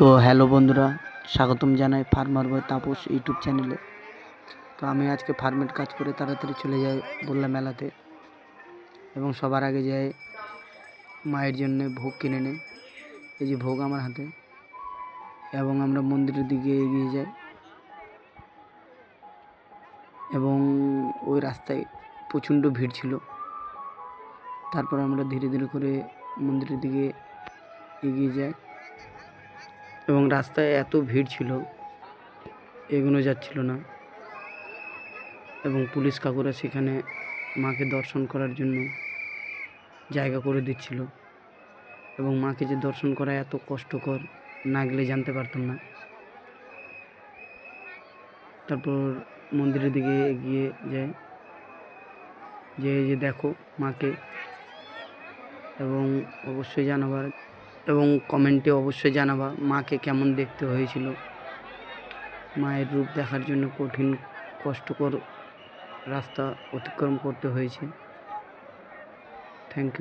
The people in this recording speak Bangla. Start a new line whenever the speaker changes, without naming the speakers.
তো হ্যালো বন্ধুরা, স্বাগতম জানাই ফার্মার বয় তাপস ইউটিউব চ্যানেলে। তো আমি আজকে ফার্মের কাজ করে তাড়াতাড়ি চলে যাই বললাম মেলাতে এবং সবার আগে যাই মায়ের জন্য ভোগ কিনে নেই এই যে ভোগ আমার হাতে এবং আমরা মন্দিরের দিকে এগিয়ে যাই এবং ওই রাস্তায় প্রচণ্ড ভিড় ছিল। তারপর আমরা ধীরে ধীরে করে মন্দিরের দিকে এগিয়ে যাই। এবং রাস্তায় এত ভিড় ছিল, এগোনো যাচ্ছিল না। এবং পুলিশ কাকুরা সেখানে মাকে দর্শন করার জন্য জায়গা করে দিচ্ছিল। এবং মাকে যে দর্শন করা এত কষ্টকর না গেলে জানতে পারতাম না। তারপর মন্দিরের দিকে এগিয়ে যায়। যে যে দেখো মাকে। এবং অবশ্যই জানাবার এবং কমেন্টে অবশ্যই জানাবা মাকে কেমন দেখতে হয়েছিল। মায়ের রূপ দেখার জন্য কঠিন, কষ্টকর রাস্তা অতিক্রম করতে হয়েছে। Thank you